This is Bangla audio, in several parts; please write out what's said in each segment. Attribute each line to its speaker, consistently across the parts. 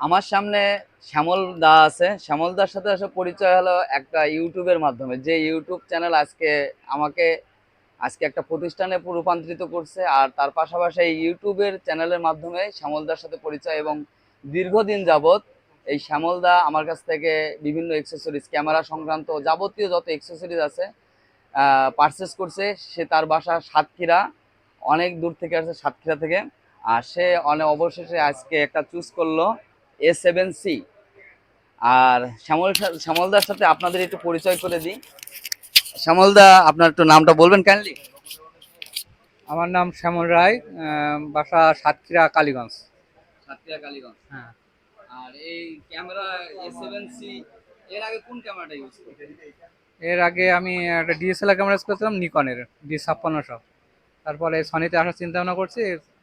Speaker 1: আমার সামনে শ্যামল দা আছে। শ্যামল দার সাথে আসলে পরিচয় হলো একটা ইউটিউবের মাধ্যমে। যে ইউটিউব চ্যানেল আজকে আমাকে, আজকে একটা প্রতিষ্ঠানে রূপান্তরিত করছে আর তার পাশাপাশি এই ইউটিউবের চ্যানেলের মাধ্যমে শ্যামলদার সাথে পরিচয় এবং দীর্ঘদিন যাবৎ এই শ্যামলদা আমার কাছ থেকে বিভিন্ন এক্সেসরিজ ক্যামেরা সংক্রান্ত যাবতীয় যত এক্সেসরিজ আছে পারচেস করছে, সে তার বাসা সাতক্ষীরা, অনেক দূর থেকে আসছে সাতক্ষীরা থেকে। আর সে অনেক অবশেষে আজকে একটা চুজ করল। এ সেভেন সি আর শ্যামল শ্যামলদার সাথে আপনাদের একটু পরিচয় করে দিই। শ্যামলদা আপনার একটু নামটা বলবেন কাইন্ডলি
Speaker 2: আমার নাম শ্যামল রায় বাসা সাতক্ষীরা কালীগঞ্জ।
Speaker 1: সাতক্ষীরা কালীগঞ্জ।
Speaker 2: হ্যাঁ।
Speaker 1: আর এই ক্যামেরা এ সেভেন সি এর আগে কোন ক্যামেরাটা ইউজ
Speaker 2: এর আগে আমি একটা ডিএসএলআর ক্যামেরা ইউজ করছিলাম নিকনের ডি ছাপ্পান্নশো তারপরে সনিতে আসার চিন্তা ভাবনা করছি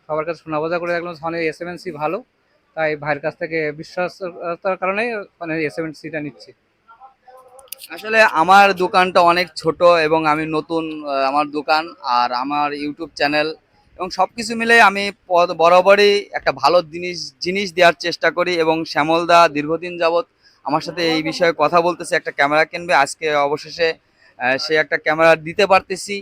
Speaker 2: সবার কাছে শোনাবোঝা করে দেখলাম সনি এস সেভেন সি ভালো। তাই ভাইয়ের কাছ থেকে বিশ্বাসতার কারণে মানে এস সেভেন সিটা নিচ্ছি।
Speaker 1: আসলে আমার দোকানটা অনেক ছোট এবং আমি নতুন আমার দোকান আর আমার ইউটিউব চ্যানেল এবং সব কিছু মিলে আমি বরাবরই একটা ভালো জিনিস জিনিস দেওয়ার চেষ্টা করি এবং শ্যামলদা দীর্ঘদিন যাবৎ আমার সাথে এই বিষয়ে কথা বলতেছে, একটা ক্যামেরা কিনবে, আজকে অবশেষে সে একটা ক্যামেরা দিতে পারতেছি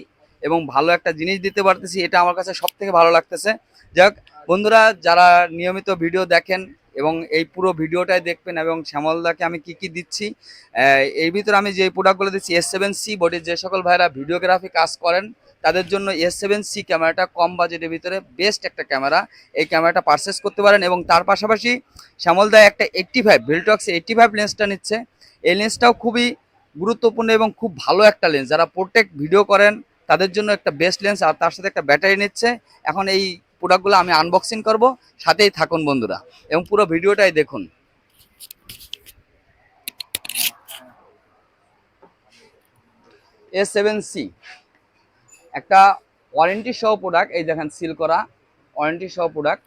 Speaker 1: এবং ভালো একটা জিনিস দিতে পারতেছি, এটা আমার কাছে সব থেকে ভালো লাগতেছে। যাক বন্ধুরা, যারা নিয়মিত ভিডিও দেখেন এবং এই পুরো ভিডিওটাই দেখবেন এবং শ্যামলদাকে আমি কি কি দিচ্ছি এর ভিতরে আমি যে প্রোডাক্টগুলো দিচ্ছি এস সেভেন সি বডির যে সকল ভাইরা ভিডিওগ্রাফি কাজ করেন, তাদের জন্য এস সেভেন সি ক্যামেরাটা কম বাজেটের ভিতরে বেস্ট একটা ক্যামেরা এই ক্যামেরাটা পারচেস করতে পারেন এবং তার পাশাপাশি শ্যামলদা একটা এইট্টি ফাইভ ভিলটক্স এইট্টি ফাইভ লেন্সটা নিচ্ছে। এই লেন্সটাও খুবই গুরুত্বপূর্ণ এবং খুব ভালো একটা লেন্স যারা প্রোটেক্ট ভিডিও করেন, তাদের জন্য একটা বেস্ট লেন্স আর তার সাথে একটা ব্যাটারি নিচ্ছে। এখন এই প্রোডাক্টগুলো আমি আনবক্সিং করব, সাথেই থাকুন বন্ধুরা। এবং পুরো ভিডিওটাই দেখুন। এ সেভেন সি একটা ওয়ারেন্টি সহ প্রোডাক্ট এই দেখেন সিল করা ওয়ারেন্টি সহ প্রোডাক্ট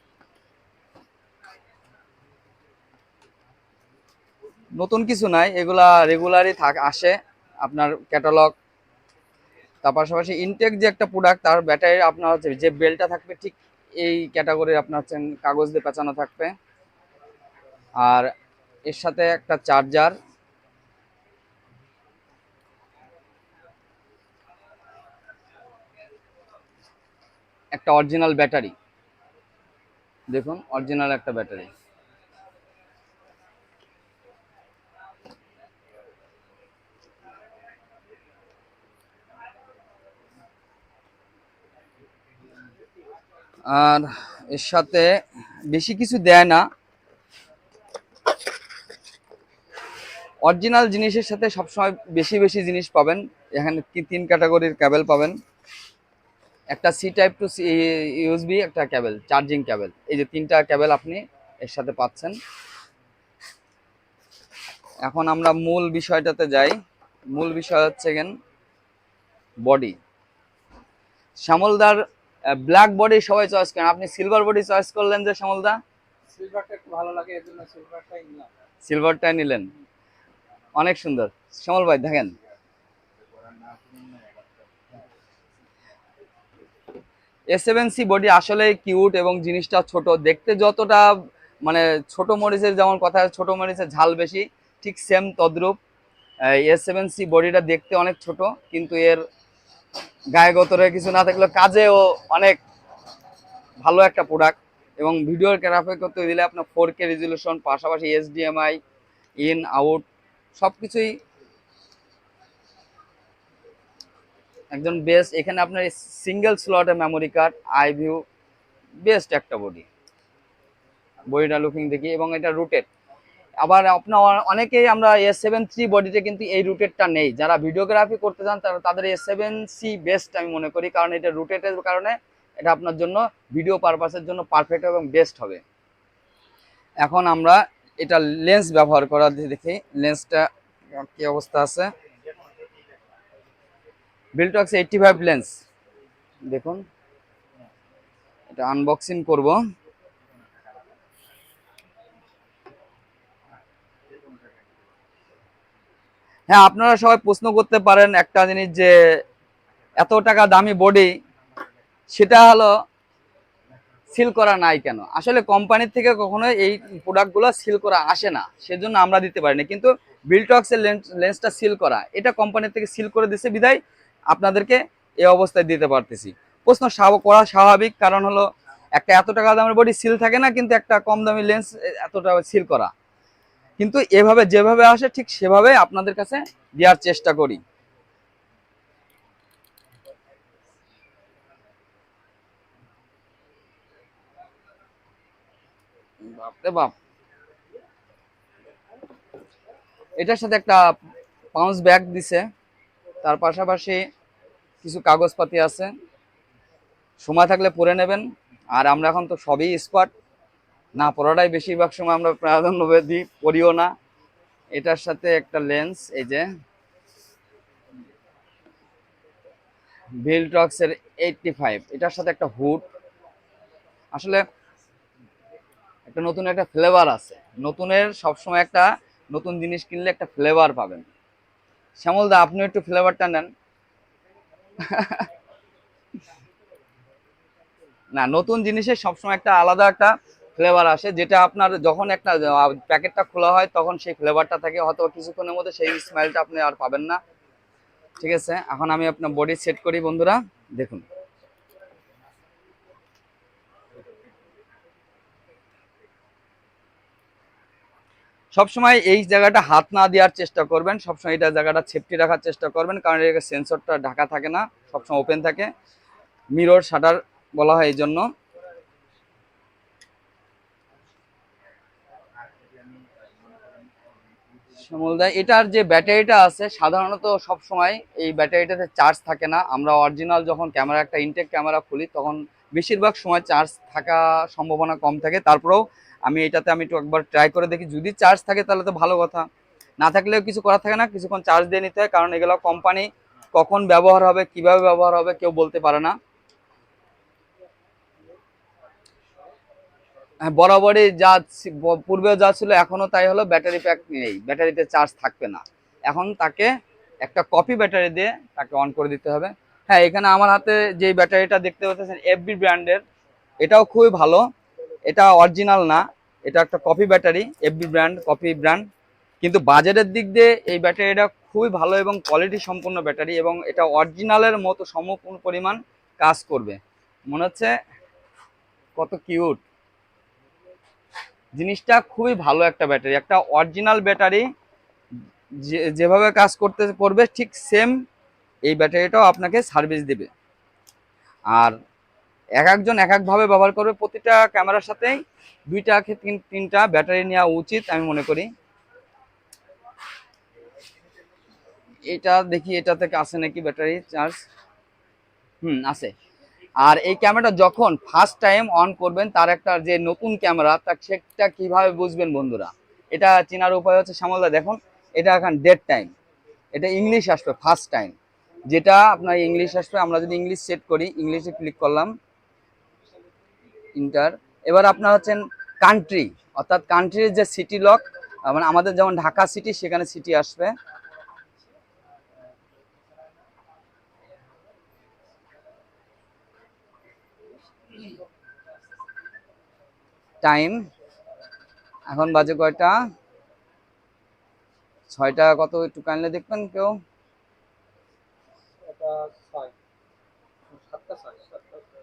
Speaker 1: নতুন কিছু নাই, এগুলা রেগুলারই থাক, আসে আপনার ক্যাটালগ তার পাশাপাশি ইনটেক যে একটা প্রোডাক্ট তার ব্যাটারি আপনার যে বেলটা থাকবে ঠিক এই ক্যাটাগরির আপনার হচ্ছে কাগজ দিয়ে পেঁচানো থাকবে। আর এর সাথে একটা চার্জার একটা অরিজিনাল ব্যাটারি দেখুন অরিজিনাল একটা ব্যাটারি আর এর সাথে বেশি কিছু দেয় না। অরিজিনাল জিনিসের সাথে সবসময় বেশি বেশি জিনিস পাবেন। এখানে কি তিন ক্যাটাগরির ক্যাবেল পাবেন। একটা C type to C USB একটা ক্যাবেল চার্জিং ক্যাবেল এই যে তিনটা ক্যাবেল আপনি এর সাথে পাচ্ছেন। এখন আমরা মূল বিষয়টাতে যাই। মূল বিষয় হচ্ছে গেন বডি শ্যামলদার ব্ল্যাক বডি সবাই চয়েস করেন। আপনি সিলভার বডি চয়েস করলেন যে শ্যামলদা?
Speaker 2: সিলভারটা একটু ভালো লাগে এর জন্য সিলভারটাই নিলাম।
Speaker 1: সিলভারটাই নিলেন। অনেক সুন্দর। শ্যামল ভাই দেখেন। সেভেন সি বডি আসলে কিউট এবং জিনিসটা ছোট। দেখতে যতটা মানে ছোট মরিচের যেমন কথা ছোট মরিচের ঝাল বেশি ঠিক সেম তদ্রূপ। সেভেন সি বডিটা দেখতে অনেক ছোট কিন্তু এর গায়ে গতরে কিছু না থাকলেও কাজেও অনেক ভালো একটা প্রোডাক্ট এবং ভিডিওর গ্রাফিক করতে দিলে আপনার ফোর কে রেজলিউশন পাশাপাশি এইচডিএমআই ইন আউট সব কিছুই একজন বেস্ট এখানে আপনার সিঙ্গেল স্লটের memory card I view best একটা বডি বডিটা লুকিং দেখি এবং এটা রুটেড আবার আপনার অনেকেই আমরা এস সেভেন থ্রি বডিতে কিন্তু এই রুটেডটা নেই। যারা ভিডিওগ্রাফি করতে চান, তারা তাদের এস সেভেন সি বেস্ট আমি মনে করি, কারণ এটা রুটেডের কারণে এটা আপনার জন্য ভিডিও পারপাসের জন্য পারফেক্ট এবং বেস্ট হবে। এখন আমরা এটা লেন্স ব্যবহার করা দেখি। লেন্সটা কি অবস্থা আছে? বিলটক্স এইটটি ফাইভ লেন্স দেখুন। এটা আনবক্সিং করব। হ্যাঁ আপনারা সবাই প্রশ্ন করতে পারেন একটা জিনিস যে এত টাকা দামি বডি সেটা হলো সিল করা নাই কেন? আসলে কোম্পানির থেকে কখনো এই প্রোডাক্টগুলো সিল করা আসে না, সেজন্য আমরা দিতে পারি না কিন্তু বিলটক্সের লেন্স লেন্সটা সিল করা, এটা কোম্পানির থেকে সিল করে দিছে, বিধায় আপনাদেরকে এই অবস্থায় দিতে পারতেছি। প্রশ্ন করা স্বাভাবিক, কারণ হলো একটা এত টাকা দামের বডি সিল থাকে না, কিন্তু একটা কম দামি লেন্স এতটা সিল করা। কিন্তু এভাবে যেভাবে আসে, ঠিক সেভাবে আপনাদের কাছে দেওয়ার চেষ্টা করি। বাপ। এটার সাথে একটা পাউন্স ব্যাগ দিছে। তার পাশাপাশি কিছু কাগজপাতি আছে। সময় থাকলে পরে নেবেন। আর আমরা এখন তো সবই স্পট না, পড়াটাই বেশিরভাগ সময় আমরা প্রাধান্য দিই পড়িও না। এটার সাথে একটা লেন্স এই যে। ভিলটক্সের এইটটি ফাইভ এটার সাথে একটা হুড আসলে একটা নতুন একটা ফ্লেভার আছে। নতুনের সবসময় একটা নতুন জিনিস কিনলে একটা ফ্লেভার পাবেন। শ্যামল দা আপনি একটু ফ্লেভারটা নেন। না, নতুন জিনিসের সবসময় একটা আলাদা একটা ফ্লেভার আসে, যেটা আপনার যখন একটা প্যাকেটটা খোলা হয়, তখন সেই ফ্লেভারটা থাকে। হয়তো কিছুক্ষণের মধ্যে সেই স্মেলটা আপনি আর পাবেন না। ঠিক আছে? এখন আমি আপনার বডি সেট করি, বন্ধুরা। দেখুন। সবসময় এই জায়গাটা হাত না দেওয়ার চেষ্টা করবেন। সবসময় এটা জায়গাটা সেফটি রাখার চেষ্টা করবেন। কারণ এর সেন্সরটা ঢাকা থাকে না, সবসময় ওপেন থাকে। মিরর শাটার বলা হয় এই জন্য। শ্যামলদা, এটার যে ব্যাটারিটা আছে, সাধারণত সব সময় এই ব্যাটারিটাতে চার্জ থাকে না। আমরা অরিজিনাল যখন ক্যামেরা একটা ইনটেক ক্যামেরা খুলি, তখন বেশিরভাগ সময় চার্জ থাকা সম্ভাবনা কম থাকে। তারপরেও আমি এটাতে আমি একটু একবার ট্রাই করে দেখি। যদি চার্জ থাকে, তাহলে তো ভালো কথা। না থাকলেও কিছু করার থাকে না, কিছুক্ষণ চার্জ দিয়ে নিতে হয়, কারণ এগুলো কোম্পানি কখন ব্যবহার হবে, কীভাবে ব্যবহার হবে, কেউ বলতে পারে না। বরাবরই যা পূর্বে যা ছিল এখনও তাই হলো ব্যাটারি প্যাক নেই। ব্যাটারিতে চার্জ থাকবে না। এখন তাকে একটা কপি ব্যাটারি দিয়ে তাকে অন করে দিতে হবে। হ্যাঁ এখানে আমার হাতে যে ব্যাটারিটা দেখতে পাচ্ছেন এফবি ব্র্যান্ডের এটাও খুবই ভালো। এটা অরিজিনাল না, এটা একটা copy battery FB brand copy brand কিন্তু বাজারের দিক দিয়ে এই ব্যাটারিটা খুবই ভালো এবং কোয়ালিটি সম্পূর্ণ ব্যাটারি এবং এটা অরিজিনালের মতো সমপূর্ণ পরিমাণ কাজ করবে। মনে হচ্ছে কত কিউট জিনিসটা খুবই ভালো একটা ব্যাটারি। একটা অরিজিনাল ব্যাটারি যেভাবে কাজ করতে করবে ঠিক সেম এই ব্যাটারিটাও আপনাকে সার্ভিস দেবে। আর এক একজন এক একভাবে ব্যবহার করবে, প্রতিটা ক্যামেরার সাথেই দুইটা তিন, তিনটা ব্যাটারি নেওয়া উচিত আমি মনে করি। এটা দেখি এটা থেকে আসে নাকি ব্যাটারি চার্জ? হুম আছে আর এই ক্যামেরাটা যখন ফার্স্ট টাইম অন করবেন, তার একটা যে নতুন ক্যামেরা তার সেটা কীভাবে বুঝবেন বন্ধুরা? এটা চেনার উপায় হচ্ছে সামলদা দেখুন, এটা এখন ডেট টাইম এটা ইংলিশ আসবে ফার্স্ট টাইম যেটা আপনার ইংলিশ আসবে, আমরা যদি ইংলিশ সেট করি ইংলিশে ক্লিক করলাম ইন্টার এবার আপনার হচ্ছেন কান্ট্রি অর্থাৎ কান্ট্রির যে সিটি লক মানে আমাদের যেমন ঢাকা সিটি সেখানে সিটি আসবে। টাইম। এখন বাজে কয়টা? ছয়টা কত একটু কাইন্ডলি দেখবেন কেউ?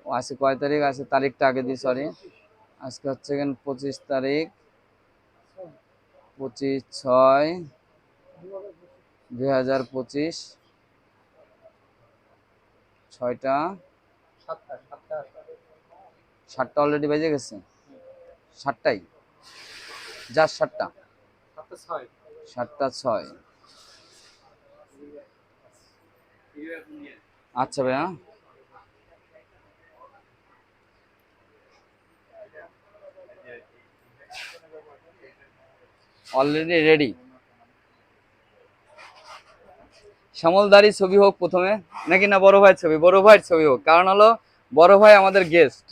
Speaker 1: ও আজকে কয় তারিখ? আছে তারিখটা আগে দিই সরি আজকে হচ্ছে কেন পঁচিশ তারিখ। পঁচিশ ছয় দুই হাজার পঁচিশ। ছয়টা। সাতটা অলরেডি বেজে গেছে? সাতটাই। যার সাতটা। সাতটা ছয়। আচ্ছা ভাইয়া। অলরেডি রেডি শ্যামলদারি ছবি হোক প্রথমে। নাকি না বড় ভাইয়ের ছবি? বড় ভাইয়ের ছবি হোক। কারণ হলো বড় ভাই আমাদের গেস্ট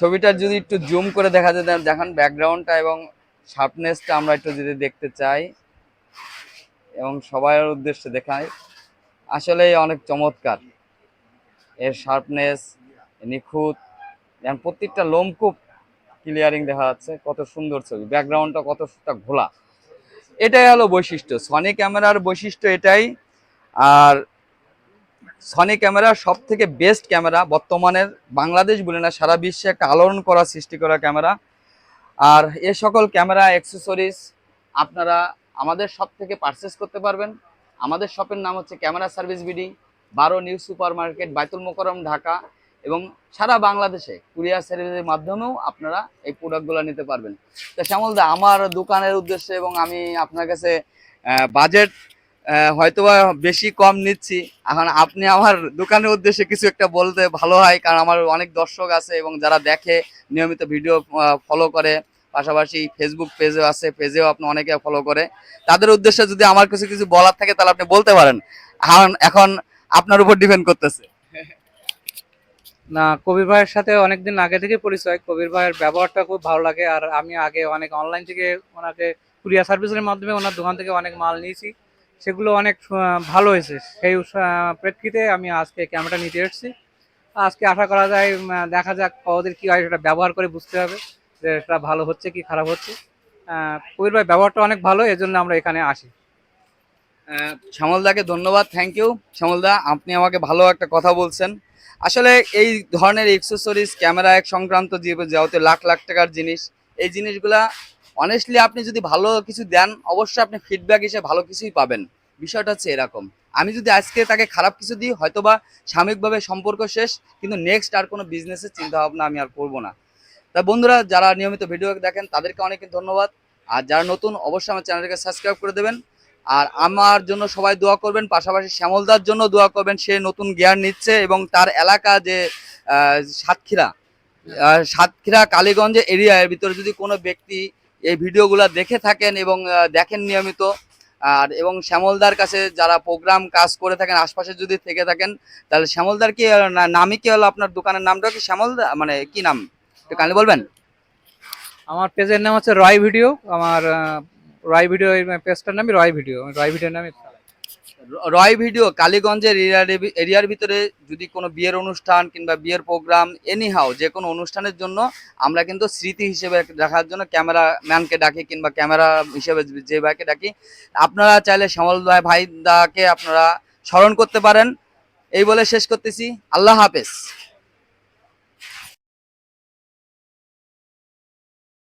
Speaker 1: ছবিটা যদি একটু জুম করে দেখা যায় দেখান ব্যাকগ্রাউন্ডটা এবং শার্পনেসটা আমরা একটু যদি দেখতে চাই এবং সবার উদ্দেশ্যে দেখাই। আসলে অনেক চমৎকার। এর শার্পনেস নিখুঁত এবং প্রত্যেকটা লোমকূপ ক্লিয়ারিং দেখা যাচ্ছে, কত সুন্দর ছবি। ব্যাকগ্রাউন্ডটা কতটা ঘোলা। এটাই হলো বৈশিষ্ট্য। সনি ক্যামেরার বৈশিষ্ট্য এটাই। আর সনি ক্যামেরা সব থেকে বেস্ট ক্যামেরা বর্তমানের বাংলাদেশ বলে না, সারা বিশ্বে একটা আলোড়ন করা, সৃষ্টি করা ক্যামেরা আর এ সকল ক্যামেরা অ্যাক্সেসরিজ আপনারা আমাদের শপ থেকে পারচেস করতে পারবেন। আমাদের শপের নাম হচ্ছে ক্যামেরা সার্ভিস বিডি বারো new super market Baitul Mukarram Dhaka এবং সারা বাংলাদেশে কুরিয়ার সার্ভিসের মাধ্যমেও আপনারা এই প্রোডাক্টগুলো নিতে পারবেন। তো শ্যামলদা, আমার দোকানের উদ্দেশ্যে এবং আমি আপনার কাছে বাজেট হয়তোবা বেশি কম নিচ্ছি। এখন আপনি আমার দোকানের উদ্দেশ্যে কিছু একটা বলতে ভালো হয়, কারণ আমার অনেক দর্শক আছে এবং যারা দেখে নিয়মিত ভিডিও ফলো করে, পাশাপাশি ফেসবুক পেজও আছে পেজেও আপনি অনেকে ফলো করে। তাদের উদ্দেশ্যে যদি আমার কিছু কিছু বলার থাকে, তাহলে আপনি বলতে পারেন। এখন আপনার উপর ডিপেন্ড করতেছে।
Speaker 2: না, কবির ভাইয়ের সাথে অনেকদিন আগে থেকে পরিচয়। কবির ভাইয়ের ব্যবহারটা খুব ভালো লাগে, আর আমি আগে অনেক অনলাইন থেকে ওনাকে কুরিয়ার সার্ভিসের মাধ্যমে ওনার দোকান থেকে অনেক মাল নিয়েছি। সেগুলো অনেক ভালো হয়েছে। সেই প্রেক্ষিতে আমি আজকে ক্যামেরাটা নিতে এসেছি। আজকে আশা করা যায় দেখা যাক ওদের কী হয়, সেটা ব্যবহার করে বুঝতে হবে যে সেটা ভালো হচ্ছে কি খারাপ হচ্ছে। কবির ভাই, ব্যবহারটা অনেক ভালো এজন্য আমরা এখানে আসি।
Speaker 1: শ্যামলদাকে ধন্যবাদ থ্যাংক ইউ শ্যামলদা আপনি আমাকে ভালো একটা কথা বলছেন। আসলে এই ধরনের এক্সেসরিজ ক্যামেরা এক সংক্রান্ত যেহেতু লাখ লাখ টাকার জিনিস, এই জিনিসগুলা অনেস্টলি আপনি যদি ভালো কিছু দেন, অবশ্যই আপনি ফিডব্যাক হিসেবে ভালো কিছুই পাবেন। বিষয়টা হচ্ছে এরকম। আমি যদি আজকে তাকে খারাপ কিছু দিই, হয়তোবা সাময়িকভাবে সম্পর্ক শেষ, কিন্তু নেক্সট আর কোনো বিজনেসের চিন্তা ভাবনা আমি আর করব না। তা বন্ধুরা, যারা নিয়মিত ভিডিও দেখেন, তাদেরকে অনেক ধন্যবাদ। আর যারা নতুন, অবশ্যই আমার চ্যানেলকে সাবস্ক্রাইব করে দেবেন। আর আমার জন্য সবাই দোয়া করবেন, পাশাপাশি শ্যামলদার জন্য দোয়া করবেন। সে নতুন গিয়ার নিচ্ছে এবং তার এলাকা যে সাতক্ষীরা সাতক্ষীরা কালীগঞ্জ এরিয়ার ভিতরে যদি কোনো ব্যক্তি এই ভিডিওগুলো দেখে থাকেন এবং দেখেন নিয়মিত। আর, এবং শ্যামলদার কাছে যারা প্রোগ্রাম কাজ করে থাকেন, আশপাশে যদি থেকে থাকেন, তাহলে শ্যামলদার কি নামই কি হলো আপনার দোকানের নামটা কি? শ্যামলদা মানে কি নাম? একটু কাইন্ডলি বলবেন?
Speaker 2: আমার পেজের নাম হচ্ছে রয় ভিডিও। আমার রয় ভিডিও পেজটার নামই রয় ভিডিও। রয় ভিডিও নামে
Speaker 1: রয় ভিডিও কালীগঞ্জের এরিয়ার এরিয়ার ভিতরে যদি কোনো বিয়ের অনুষ্ঠান কিংবা বিয়ের প্রোগ্রাম এনিহাও যে কোনো অনুষ্ঠানের জন্য আমরা কিন্তু স্মৃতি হিসেবে রাখার জন্য ক্যামেরা ম্যানকে ডাকি কিংবা ক্যামেরা হিসেবে যে ভাইকে ডাকি। আপনারা চাইলে শ্যামল ভাই ভাই দাকে আপনারা স্মরণ করতে পারেন। এই বলে শেষ করতেছি। আল্লাহ হাফেজ।